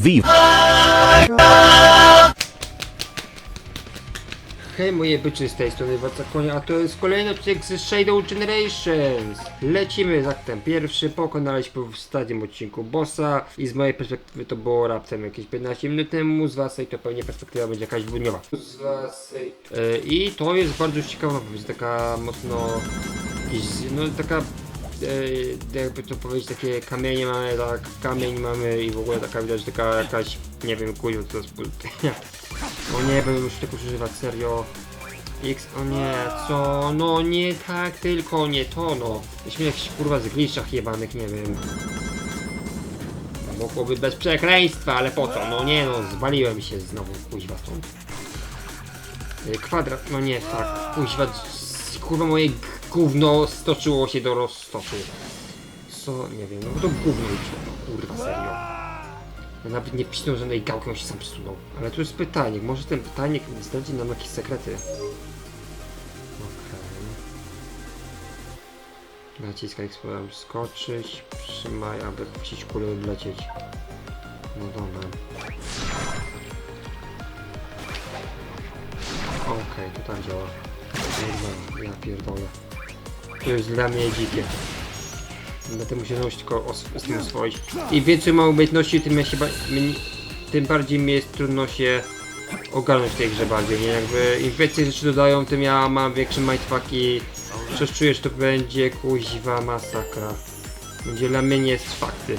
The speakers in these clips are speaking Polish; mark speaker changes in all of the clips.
Speaker 1: Viva!
Speaker 2: Hej moje byczy z tej strony Władca Konia, a to jest kolejny odcinek z Shadow Generations. Lecimy z aktem pierwszy, pokonaliśmy w stadium odcinku bossa i z mojej perspektywy to było raptem jakieś 15 minut temu, z waszej to pewnie perspektywa będzie jakaś dwudniowa. Z waszej. E, I to jest bardzo ciekawa powieść, taka mocno, no taka jakby to powiedzieć, takie kamienie mamy, tak, kamień mamy i w ogóle taka widać taka jakaś, nie wiem, co to jest, o nie, bym już tego używać, serio. X, o nie, co? No nie tak, tylko nie to, no. Myśmy jakiś kurwa z glitchach jebanych, nie wiem. Mogłoby bez przekleństwa, ale po co? No nie no, zwaliłem się znowu, kuźwa stąd. Y, Kwadrat, no nie, tak, kuźwa, kurwa moje gówno stoczyło się do roztoku. Co? Nie wiem, no to gówno no, kurwa, serio. Ja nawet nie pisnął żadnej gałkę, on się sam przesunął. Ale tu jest pytanie, może ten pytanie zdradzi nam jakieś sekrety. Okej. Naciskaj eksplorem skoczyć, trzymaj, aby puścić kulę i odlecieć. No dobra. Okej, to tak działa. Kurwa, ja pierdolę. Jest dla mnie dzikie. Będę musiał znowu się tylko z tym oswoić. Im więcej mam umiejętności, tym ja się tym bardziej mi jest trudno się ogarnąć w tej grze bardziej, nie? Jakby im więcej rzeczy dodają, tym ja mam większe mindfuck i coś czuję, że to będzie kuźwa masakra. Będzie dla mnie nie z fakty.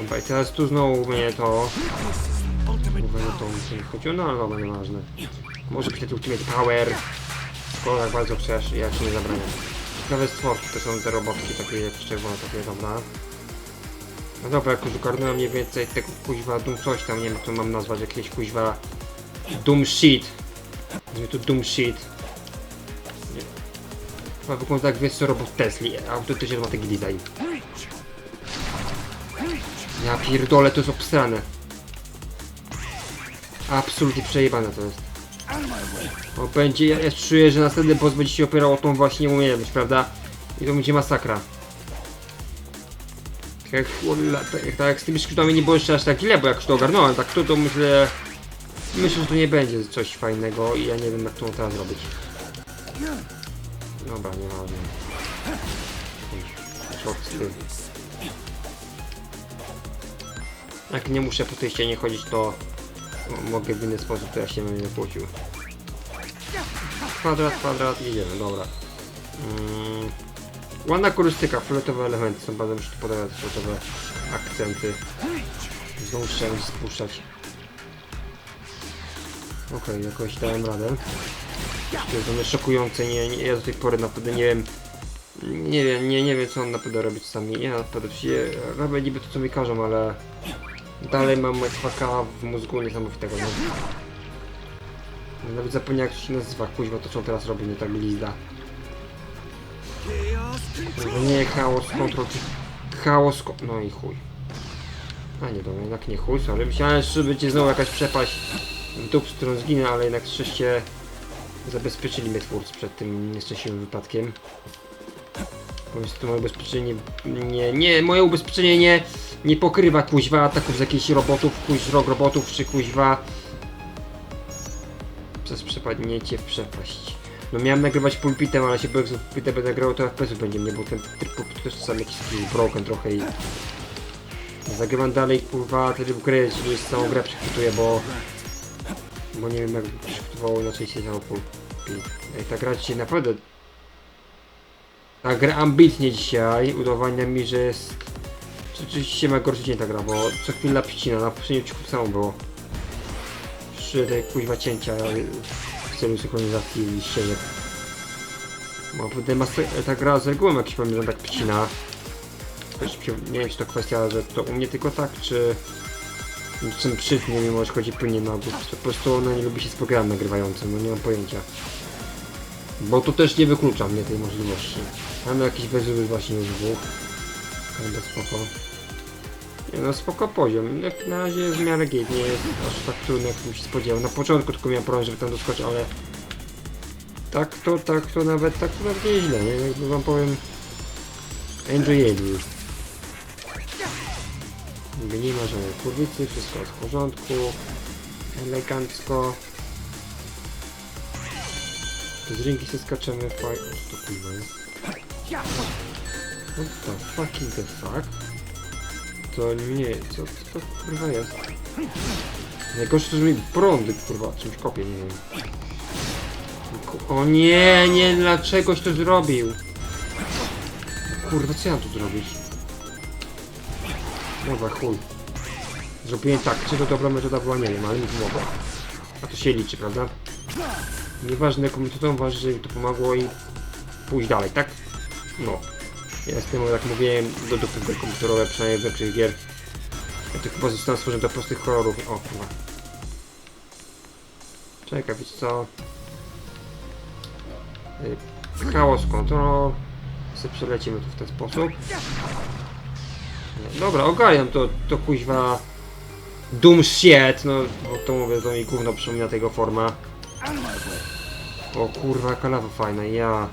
Speaker 2: Dobra, i teraz tu znowu mnie to... Mówię, no to mi chodziło, no ale dobra, nieważne. Może być ten Ultimate Power. Skoro tak bardzo chcesz, ja ci nie zabraniam. Ciekawe stworki to są te robotki takie czerwone, takie dobra. No dobra, jak już mniej więcej tego kuźwa Doom coś tam, nie wiem jak to mam nazwać, jakieś kuźwa Doom Shit. Gdzie tu Doom Shit. Nie. Chyba wygląda jak wiesz robot Tesli, autentycznie ma taki design. Ja pierdolę, to jest obstrane. Absolutnie przejebane to jest. O, będzie, ja, ja czuję, że następny boss będzie się opierał o tą właśnie umiejętność, prawda? I to będzie masakra. Tak jak, tak, tak z tymi skrzydłami nie było jeszcze aż tak źle, bo jak już to ogarnąłem, tak to, to myślę... Myślę, że to nie będzie coś fajnego i ja nie wiem jak to teraz zrobić. Dobra. Szok z tym. Jak nie muszę po tej ścianie chodzić, to mogę w inny sposób, to ja się będę kłócił. Kwadrat, kwadrat, idziemy, dobra. Mm. Ładna korystyka, fioletowe elementy są bardzo muszę tu podawać fioletowe akcenty. Znowu mi spuszczać. Okej, jakoś dałem radę. To jest one szokujące, nie, nie, ja do tej pory naprawdę nie wiem, nie wiem, nie, nie wiem co on naprawdę robić sami. Ja naprawdę robię niby to co mi każą, ale dalej mam faka w mózgu niesamowitego. No. Nawet zapomniałem jak to się nazywa, kuźwa to co teraz robi, nie tak lizda. Kurwa, Nie chaos control, czy chaos ko No i chuj. A nie dobra, jednak nie chuj, sorry. Myślałem, że będzie znowu jakaś przepaść w dół, z którą zginę, ale jednak żeście zabezpieczyli mnie twórcy przed tym nieszczęśliwym wypadkiem. Po prostu moje ubezpieczenie nie, nie, moje ubezpieczenie nie, nie pokrywa kuźwa ataków z jakichś robotów, kuź rok robotów, czy kuźwa przez przepadnięcie w przepaść. No miałem nagrywać pulpitem, ale się boję, że pulpitem będę grał, to FPS będzie mnie, bo ten tryb pulpit też czasami jakiś broken trochę i... Zagrywam dalej, kurwa, w grę, czyli całą grę przechwytuję, bo... Bo nie wiem jak przechwytywało inaczej się cały pulpit. Ej, ta gra dzisiaj naprawdę... Ta gra ambitnie dzisiaj, udowadnia mi, że jest... Rzeczywiście ma gorszy dzień ta gra, bo co chwila przycina, na poprzednim odcinku samo było. Trzy te kuźwa cięcia w celu synchronizacji ścieżek. Bo master, ta gra z reguły jakiś że tak przycina. Nie wiem czy to kwestia, że to u mnie tylko tak, czy... Czym przytnie, mimo że chodzi płynnie na ogół, po prostu ona nie lubi się z programem nagrywającym, no nie mam pojęcia. Bo to też nie wyklucza mnie tej możliwości. Mamy jakiś wezuły właśnie już dwóch. Bez spoko. Nie no spoko poziom. Jak na razie jest w miarę nie jest aż tak trudno jak bym się spodziewał. Na początku tylko miałem problem, żeby tam doskoczyć, ale tak to, tak to nawet, tak to nawet nieźle, nie? Jakby wam powiem, enjoyable. Nie ma żadnej kurwicy, wszystko jest w porządku, elegancko. Z ringi się skaczemy, faj... Co to kurwa jest? What the fucking the fuck? To nie, co, co to kurwa jest? Najgorsze to, że mi prądy kurwa czymś kopie, nie wiem. O nie, nie, dlaczegoś to zrobił? Kurwa, co ja tu zrobić? Dobra, chuj. Zrobiłem tak, czy to dobra metoda była, nie wiem, ale mi pomogła. A to się liczy, prawda? Nieważne jaką metodą, ważne, że mi to pomogło i pójść dalej, tak? No. Ja jestem, jak mówiłem, do dupy gry komputerowe, przynajmniej w większych gier. Ja to chyba zostałem stworzony do prostych kolorów. O, kurwa. Czekaj, wiesz co? Y, Chaos control. Sobie przelecimy tu w ten sposób. Dobra, ogarniam to, to kuźwa Doom shit, no bo to mówię, to mi gówno przypomina tego forma. O kurwa, jaka lawa fajna, ja.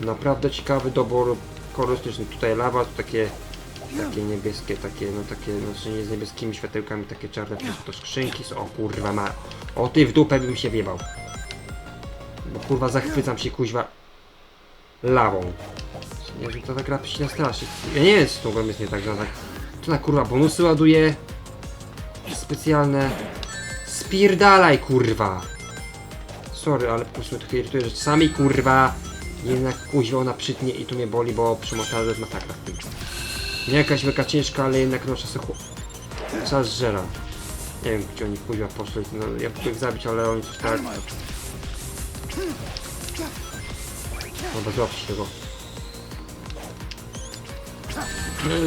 Speaker 2: Naprawdę ciekawy dobór kolorystyczny. Tutaj lawa, tu takie takie niebieskie, takie, no takie, znaczy nie z niebieskimi światełkami, takie czarne, to, to skrzynki są, o kurwa ma, o ty w dupę bym się wiebał. Bo kurwa zachwycam się kuźwa lawą. To ta gra się nastraszy. Ja nie wiem, co tą grą jest nie tak, że tak, to na kurwa bonusy ładuje, specjalne, spierdalaj kurwa. Sorry, ale po prostu mnie to irytuje, że czasami kurwa jednak kuźwa ona przytnie i tu mnie boli, bo przy montażu jest masakra w tym. Nie jakaś wielka ciężka, ale jednak no czasem chłop. Czas żera. Nie wiem gdzie oni kuźwa poszli, no ja bym ich zabić, ale oni coś tak... Dobra, złapcie tego.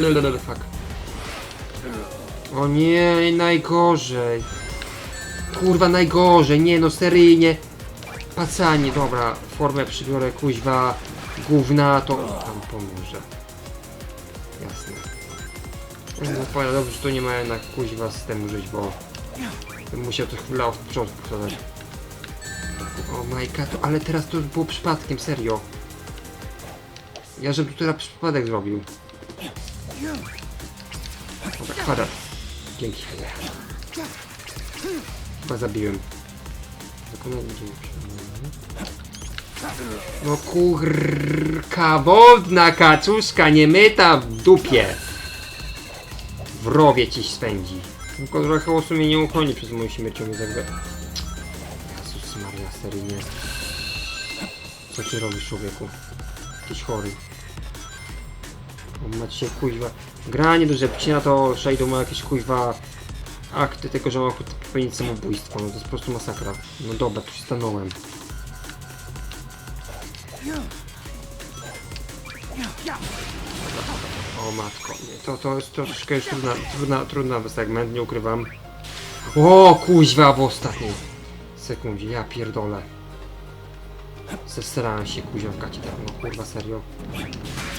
Speaker 2: Lelelele, fuck. O nie, najgorzej. Kurwa, najgorzej, nie no, seryjnie. Pacanie, dobra, formę przybiorę, kuźwa, gówna, to tam pomoże. Jasne. Powiem, dobrze, że tu nie ma jednak kuźwa systemu żyć, bo bym musiał to chwilę od początku wkładać. O my god, ale teraz to było przypadkiem, serio. Ja żebym tu teraz przypadek zrobił. Dobra, kwadrat. Dzięki. Chyba zabiłem. Zakonany dzień No kurka, wodna kaczuszka, nie myta w dupie. W rowie ciś spędzi. Tylko trochę chaosu mnie nie uchroni przez moją śmiercią nie zagra. Jezus Maria, seryjnie. Co ty robisz człowieku? Jakiś chory. On ma dzisiaj kuźwa. Granie do żepcina to Shadow ma jakieś kuźwa akty tego, że ma popełnić samobójstwo. No to jest po prostu masakra. No dobra, tu się stanąłem. O matko, nie, to, to jest troszeczkę już trudna, trudna, trudna segment, nie ukrywam. O kuźwa w ostatniej sekundzie, ja pierdolę. Zesrałem się kuźwa w gacie, tak, no kurwa serio.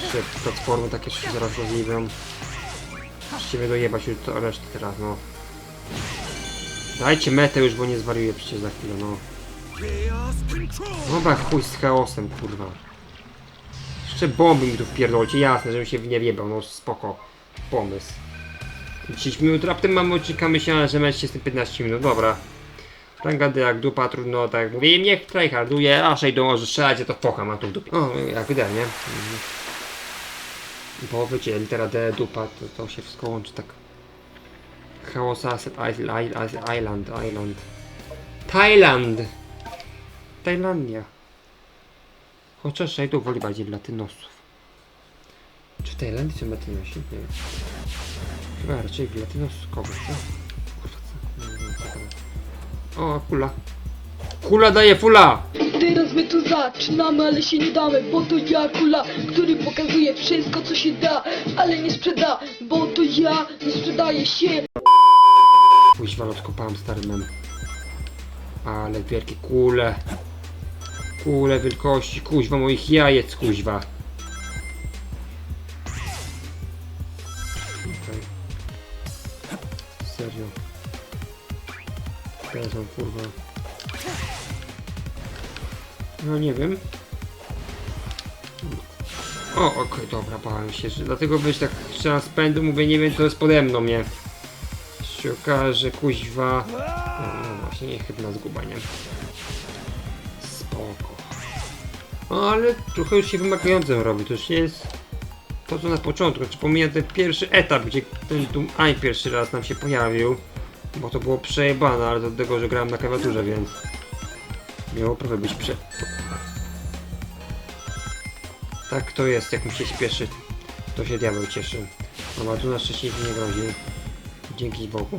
Speaker 2: Jeszcze platformy takie się zaraz. Musicie mnie dojebać już to resztę teraz, no. Dajcie metę już, bo nie zwariuję przecież za chwilę, no. Dobra, chuj z chaosem, kurwa. Jeszcze bomby mi tu wpierdolcie, jasne, żebym się w nie wjebał, no spoko. Pomysł. 10 minut, raptem mamy odcinka, myślałem, że mecz jest 15 minut, dobra. Rangady jak dupa, trudno, tak jak mówię, niech tryharduje, a Shadow może strzelać, to focha ma tu w dupie. O, jak idealnie. Mhm. Bo wiecie, litera D, dupa, to, to się wszystko łączy tak. Chaos Asset Island, Island, Island. Thailand! Tajlandia. Chociaż Shadow woli bardziej latynosów. Czy w Tajlandii są latynosi? Nie wiem. Chyba raczej w latynosów kogoś, co? Kurwa, co? Nie wiem, co to. O, kula. Kula daje fula!
Speaker 1: Teraz my tu zaczynamy, ale się nie damy, bo to ja kula, który pokazuje wszystko co się da, ale nie sprzeda, bo to ja nie sprzedaję się.
Speaker 2: Kuźwa, odkopałem stary mem. Ale wielkie kule. Kule wielkości, kuźwa moich jajec, kuźwa. Okej. Serio. Teraz mam kurwa. No nie wiem. O, okej, dobra, bałem się, że dlatego wiesz, tak strzelam z mówię, nie wiem co jest pode mną, nie? Się okaże, że kuźwa... No, no właśnie, nie chyba zguba, nie? No, ale trochę już się wymagającym robi, to już nie jest to co na początku, czy pomijam ten pierwszy etap, gdzie ten Doom Eye pierwszy raz nam się pojawił, bo to było przejebane, ale do tego, że grałem na klawiaturze, więc miało prawie być prze... Tak to jest, jak mi się śpieszy, to się diabeł cieszy. No tu na szczęście nie grozi. Dzięki Bogu.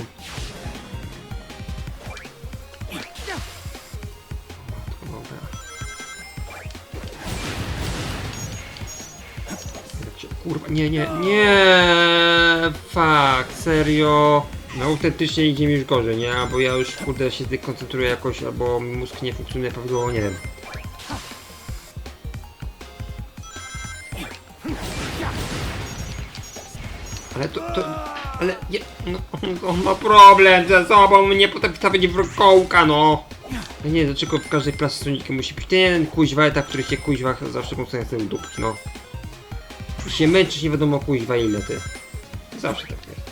Speaker 2: Kurwa, nie, nie, nie, fuck, serio. No autentycznie idzie mi już gorzej, nie? Albo ja już kurde się dekoncentruję jakoś, albo mózg nie funkcjonuje prawidłowo, nie wiem. Ale to, to, ale, je, no, on ma problem ze sobą, nie potrafi stawić wrokołka, no. Ja nie wiem, dlaczego w każdej soniczki musi być ten kuźwa etap, który się kuźwa zawsze mocno chce dupki, no. I się męczysz nie wiadomo kuźwa ile ty. Zawsze tak jest.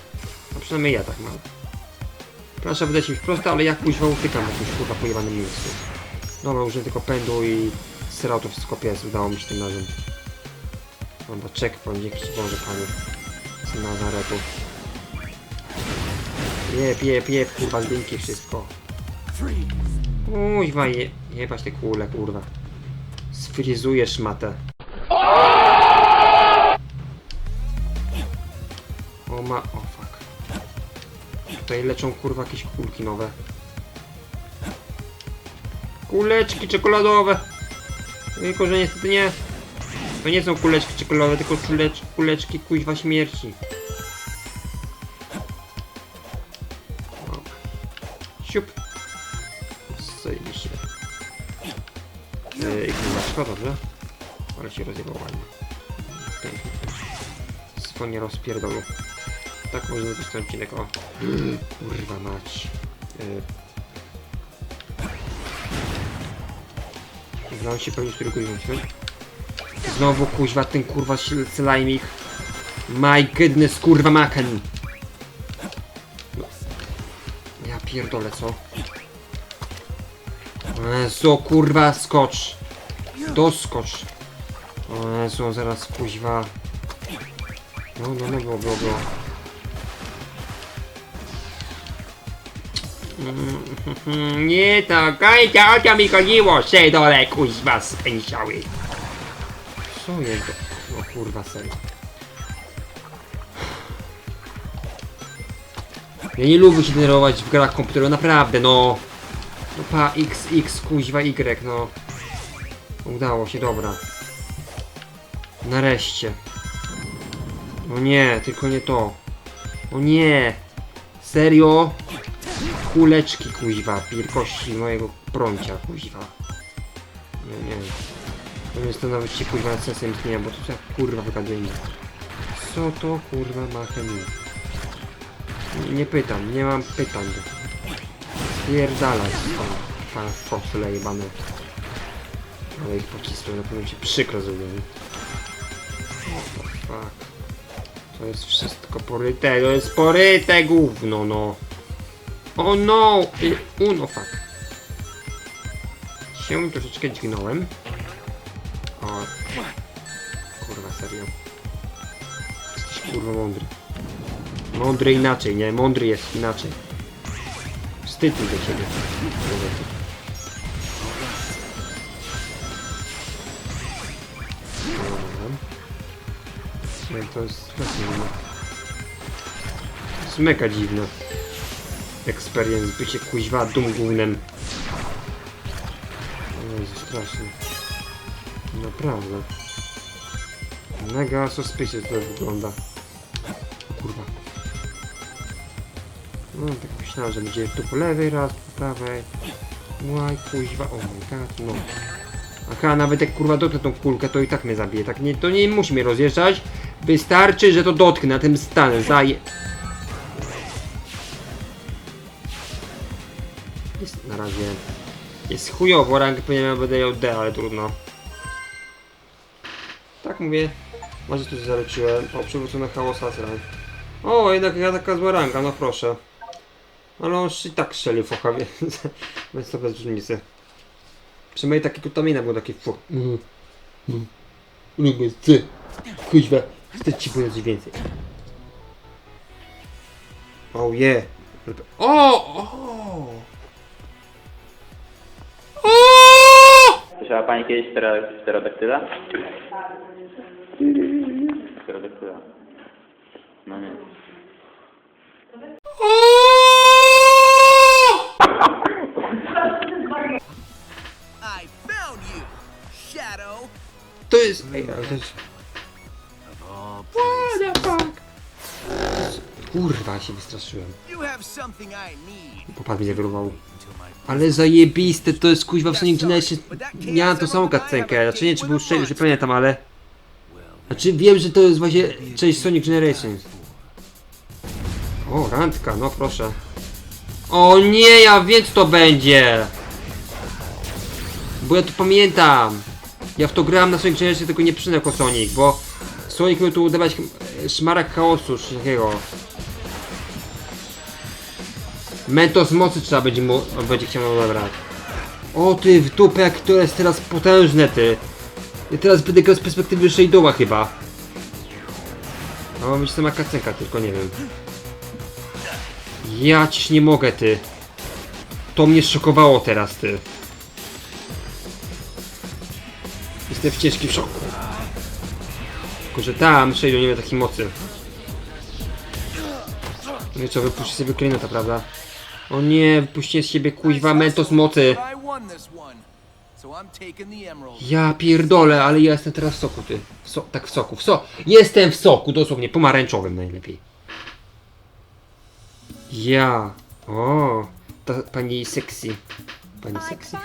Speaker 2: A przynajmniej ja tak mam. Plansza wydaje się być prosta, ale ja kuźwa utykam w jakimś kurwa pojebanym miejscu. Dobra, użyłem tylko pędu i srał to wszystko pies, udało mi się tym razem. Dobra, checkpoint, Ci Boże Panie. Z Nazaretu. Jep, jep, jep, kurwa, zdjęki wszystko. Kuźwa, je, jebać te kule, kurwa. Sfrizujesz matę. Ma... o fuck. Tutaj leczą kurwa jakieś kulki nowe. Kuleczki czekoladowe! Tylko, że niestety nie. To nie są kuleczki czekoladowe, tylko kulecz, kuleczki kuźwa śmierci. Siup. Zajebiście. I kurwa, dobrze? Ale się rozjebał ładnie. Pięknie. Swonie rozpierdolu. Tak może zacząć ten odcinek, o. Kurwa mać. Yy. Znał się pewnie, godzin Znowu kuźwa ten kurwa slajmik. My goodness kurwa maken. Ja pierdolę co? Jezu kurwa skocz. Doskocz. O zaraz kuźwa. No no no było było było. Nie to końca o to mi chodziło, się dole kuźwa spędziały. Co jest? to? O kurwa serio. Ja nie lubię się denerwować w grach komputerowych, naprawdę no. No pa, x, x, kuźwa, y, no. Udało się, dobra. Nareszcie. No nie, tylko nie to. O nie. Serio? Kuleczki, kuźwa, wielkości mojego prącia, kuźwa. Nie, nie wiem. Jest to nawet się kurwa nad sensem bo to jak kurwa wygaduje Co to kurwa ma chemię? Nie, nie pytam, nie mam pytań. Pierdalać pan, fosyle jebane. Ale ich pocisłem, na pewno ci przykro the fuck. To jest wszystko poryte, to jest poryte gówno, no. O no! Y, Uno fuck. Się troszeczkę dźgnąłem. O. Kurwa, serio. Jesteś kurwa mądry. Mądry inaczej, nie? Mądry jest inaczej. Wstyd mi do ciebie. Człowieku. Nie, to jest strasznie dziwne. Experience bycie kuźwa dum gównem. O Jezu, strasznie. Naprawdę. Mega suspicious to wygląda. Kurwa. No tak myślałem, że będzie tu po lewej raz, po prawej. Łaj, kuźwa, oh my god, no. Aha, nawet jak kurwa dotknę tą kulkę, to i tak mnie zabije. Tak nie, to nie musi mnie rozjeżdżać. Wystarczy, że to dotknę, na tym stanę, zaje... chujowo, rangę powinienem będę ją D, ale trudno. Tak mówię. Może tu zaleczyłem. O, przywrócony chaos Asran. O, jednak ja taka zła ranga, no proszę. Ale on i tak strzelił focha, więc, więc to bez różnicy. Przynajmniej taki kutamina był taki. Mhm. Mhm. Lubię, ty. Kuźwa, chcę ci powiedzieć więcej. Oh yeah. O! O!
Speaker 3: Słyszała Pani kiedyś ptero- pterodaktyla? Pterodaktyla. No nie.
Speaker 4: I found you, Shadow.
Speaker 2: To jest... Ej, ale to jest... What the fuck? Kurwa, się wystraszyłem. Popatrz mi
Speaker 4: my
Speaker 2: Ale zajebiste, to jest kuźwa w Sonic Generation. Miałem tą samą cutscenkę, znaczy nie czy był już nie pamiętam, ale... Znaczy wiem, że to jest właśnie część Sonic Generation. O, randka, no proszę. O nie, ja wiem co to będzie! Bo ja to pamiętam. Ja w to grałem na Sonic Generation, tylko nie przyszedłem jako Sonic, bo Sonic miał tu udawać szmarak chaosu, czy takiego. Mentos mocy trzeba będzie mu, będzie chciał odebrać. O ty w dupę, to jest teraz potężne ty. Ja teraz będę grał z perspektywy Shadowa chyba. A ma być sama kacenka, tylko nie wiem. Ja ciś nie mogę ty. To mnie szokowało teraz ty. Jestem w ciężkim szoku. Tylko, że tam Shadow nie ma takiej mocy. No i co, wypuści sobie klinota, prawda? O nie, wypuściłem z siebie kuźwa mentos mocy. Ja pierdolę, ale ja jestem teraz w soku, ty. W so, tak w soku, w so. Jestem w soku, dosłownie, pomarańczowym najlepiej. Ja. O, ta pani sexy. Pani
Speaker 5: I
Speaker 2: sexy.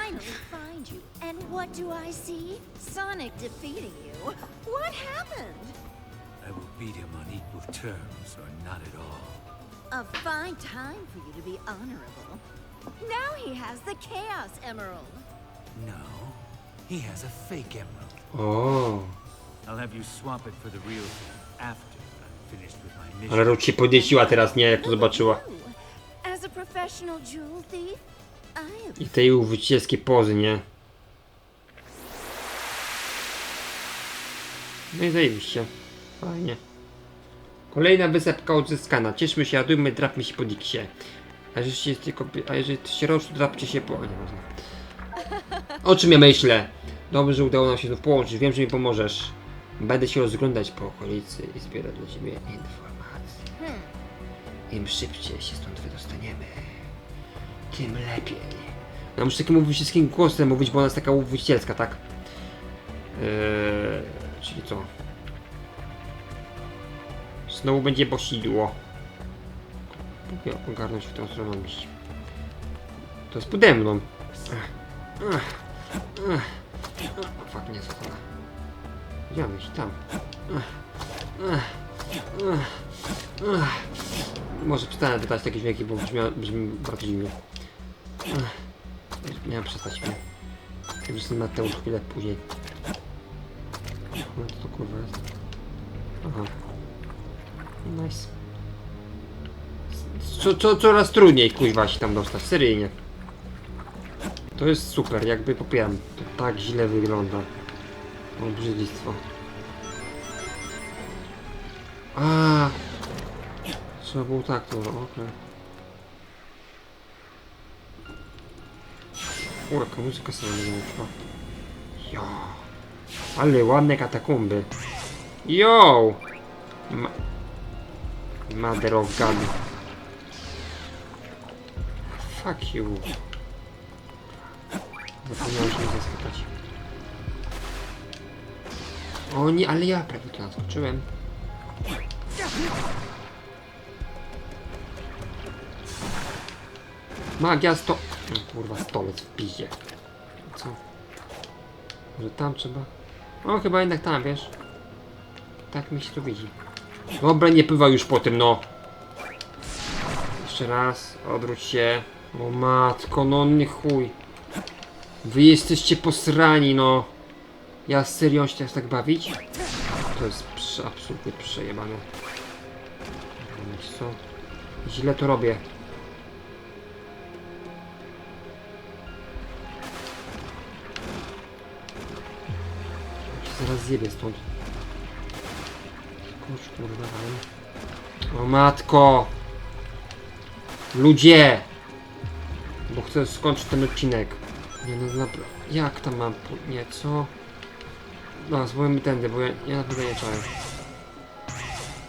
Speaker 5: what do I see? Sonic defeating you. What happened?
Speaker 6: I will beat him on equal terms or not at all.
Speaker 5: A fine time for you to be honorable. Now he has the Chaos Emerald.
Speaker 6: No, he has a fake emerald.
Speaker 2: O,
Speaker 6: I'll have you swap it for the real thing after I'm finished with my mission.
Speaker 2: ale Ruth się podnieciła teraz, nie, jak to zobaczyła.
Speaker 5: Ooh, As a professional jewel thief, I
Speaker 2: I te jej uwycielskie pozy, nie? No i zajebiście. Fajnie. Kolejna wysepka odzyskana. Cieszmy się, radujmy, drapmy się po diksie. A jeżeli się tylko, a jeżeli się roczy, drapcie się po... Nie można. O czym ja myślę? Dobrze, że udało nam się znów połączyć. Wiem, że mi pomożesz. Będę się rozglądać po okolicy i zbierać dla ciebie informacje.
Speaker 5: Hmm.
Speaker 2: Im szybciej się stąd wydostaniemy, tym lepiej. No muszę takim uwycielskim głosem mówić, bo ona jest taka uwycielska, tak? Eee, czyli co? Znowu będzie posidło. Próbuję ogarnąć w tą stronę iść. To jest pode mną. Fuck, nie. Gdzie mam iść? Tam. Może przestanę dodać takie dźwięki, bo brzmi, brzmi bardzo dziwnie. Ech. Miałem przestać mnie. Już z Mateusz chwilę później. No to kurwa jest? Aha. Nice. Co, co, coraz trudniej kuźwa się tam dostać, seryjnie. To jest super, jakby popieram. To tak źle wygląda. Obrzydlistwo. A, Trzeba było tak to, okej. O, jaka muzyka sobie wyszła. Jo. Ale ładne katakumby. Ma... Mother of God. Fuck you. Zapomniałem, nie zaskakać. O nie, ale ja prawie to naskoczyłem. Magia sto... O, kurwa, stolec w piździe. Co? Może tam trzeba? O, chyba jednak tam, wiesz? Tak mi się to widzi. Dobra, nie pływa już po tym, no. Jeszcze raz, odwróć się. O matko, no nie chuj. Wy jesteście posrani, no. Ja serio się teraz tak bawić? To jest prze, absolutnie przejebane. Co? Źle to robię. Zaraz zjebię stąd. Kurcz, kurwa, ale- O matko! Ludzie! Bo chcę skończyć ten odcinek. Nie no naprawdę. Jak tam mam pu- Nie, co? No, spróbujmy tędy, bo ja, ja naprawdę nie czaję.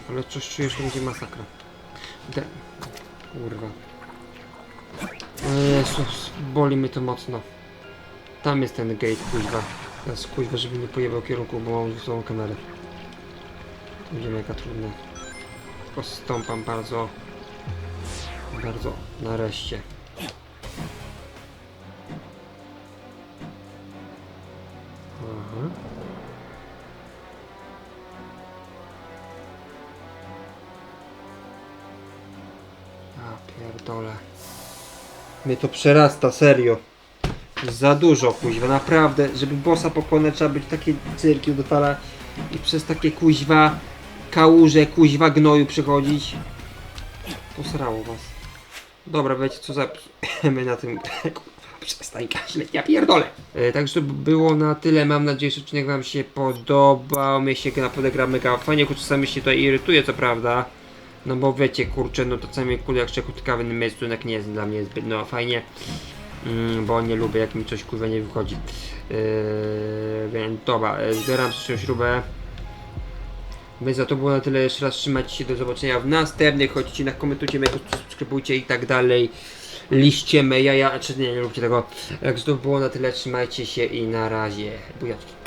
Speaker 2: Ale coś czuję, że będzie masakra. De... Kurwa. O Jezus, boli mnie to mocno. Tam jest ten gate, kuźwa. Teraz kuźwa, żeby nie pojebał kierunku, bo mam złą kamerę. Będzie mega trudne. Tylko stąpam bardzo... Bardzo nareszcie. Aha. Ja pierdolę. Mnie to przerasta, serio. Za dużo kuźwa, naprawdę, żeby bossa pokonać trzeba być takie cyrki dopala i przez takie kuźwa kałuże, kuźwa gnoju przechodzić. Posrało was. Dobra, wiecie co za... My na tym... Przestań kaszleć, ja pierdolę. E, także to było na tyle, mam nadzieję, że odcinek wam się podobał. Mnie się naprawdę gra mega fajnie, choć czasami się to irytuje, co prawda. No bo wiecie, kurczę, no to czasami kurde jak czekutka w miejscu jednak nie jest dla mnie zbyt no fajnie. Mm, bo nie lubię jak mi coś kurwa nie wychodzi. Yy, więc dobra, yy, zbieram przyszłą śrubę. Więc za to było na tyle. Jeszcze raz trzymajcie się do zobaczenia w następnych odcinkach. Komentujcie, subskrybujcie i tak dalej. Liście me jaja, czy nie, nie róbcie tego. Jak to było na tyle, trzymajcie się i na razie. Bujaczki.